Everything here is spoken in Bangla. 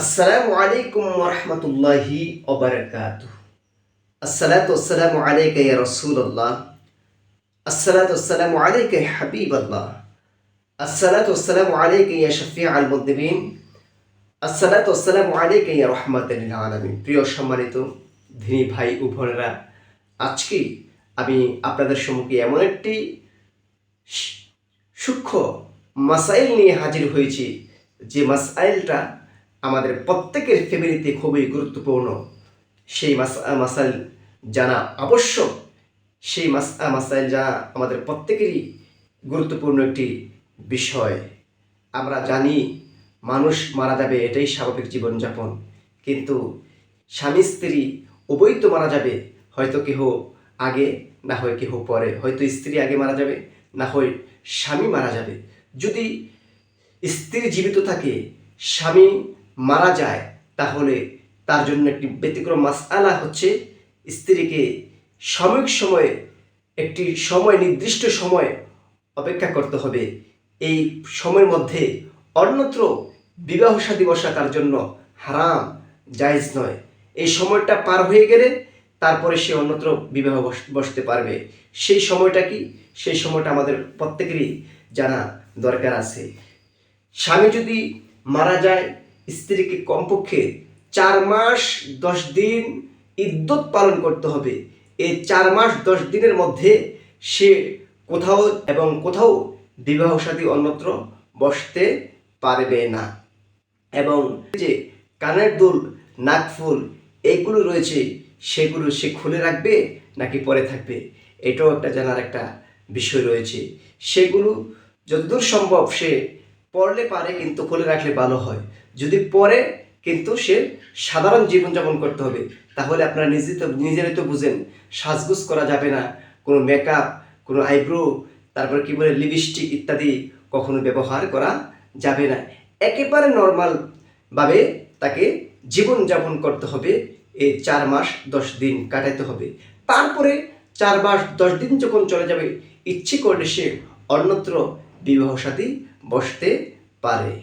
আসসালামু আলাইকুম রহমতুল্লাহি ওবরাকাত। আসসালাতু আসসালামু আলাইকা ইয়া রাসূলুল্লাহ। আসসালাতু আসসালামু আলাইকা ইয়া হাবিবাল্লাহ। আসসালাতু আসসালামু আলাইকা ইয়া শাফিআল মুযনিবিন আসসালাতু আসসালামু আলাইকা রাহমাতাল লিল আলামিন। প্রিয় সম্মানিত ধিনী ভাই বোনেরা, আজকে আমি আপনাদের সম্মুখে এমন একটি সূক্ষ্ম মাসাইল নিয়ে হাজির হয়েছি। যে মাসাইলটা আমাদের প্রত্যেকের ফ্যামিলিতে খুবই গুরুত্বপূর্ণ। সেই মাস মাসাইল জানা আবশ্যক। সেই মাস মাসাইল জানা আমাদের প্রত্যেকেরই গুরুত্বপূর্ণ একটি বিষয়। আমরা জানি মানুষ মারা যাবে এটাই স্বাভাবিক জীবনযাপন। কিন্তু স্বামী, স্ত্রী উভয়ই তো মারা যাবে। হয়তো কেহ আগে, না হয় কেহ পরে। হয়তো স্ত্রী আগে মারা যাবে, না হয় স্বামী মারা যাবে। যদি স্ত্রী জীবিত থাকে, স্বামী মারা যায়, তাহলে তার জন্য একটি ব্যতিক্রম মাসআলা হচ্ছে স্ত্রীকে সাময়িক সময়ে, একটি সময়, নির্দিষ্ট সময় অপেক্ষা করতে হবে। এই সময়ের মধ্যে অন্যত্র বিবাহ সাদী বসা তার জন্য হারাম, জায়েজ নয়। এই সময়টা পার হয়ে গেলে তারপরে সে অন্যত্র বিবাহ বস- বসতে পারবে। সেই সময়টা কি? সেই সময়টা আমাদের প্রত্যেকেরই জানা দরকার আছে। স্বামী যদি মারা যায় স্ত্রীকে কমপক্ষে চার মাস, দশ দিন ইদ্যত পালন করতে হবে। এই চার মাস, দশ দিনের মধ্যে সে কোথাও এবং কোথাও বিবাহ সাথী অন্যত্র বসতে পারবে না। এবং যে কানের দুল নাকফুল এইগুলো রয়েছে, সেগুলো সে খুলে রাখবে নাকি পরে থাকবে? এটাও একটা জানার একটা বিষয় রয়েছে। সেগুলো যতদূর সম্ভব সে পড়লে পারে কিন্তু খুলে রাখলে ভালো হয়। যদি পরে কিন্তু সে সাধারণ জীবনযাপন করতে হবে, তাহলে আপনারা নিজে তো নিজেরাই তো বুঝেন, সাজগুজ করা যাবে না। কোনো মেকআপ কোনো আইব্রো তারপর কি বলে লিপস্টিক ইত্যাদি কখনো ব্যবহার করা যাবে না। একেবারে নর্মালভাবে তাকে জীবনযাপন করতে হবে, এই চার মাস দশ দিন কাটাতে হবে। তারপরে চার মাস দশ দিন যখন চলে যাবে, ইচ্ছে করলে সে অন্যত্র বিবাহ সাথী বসতে পারে।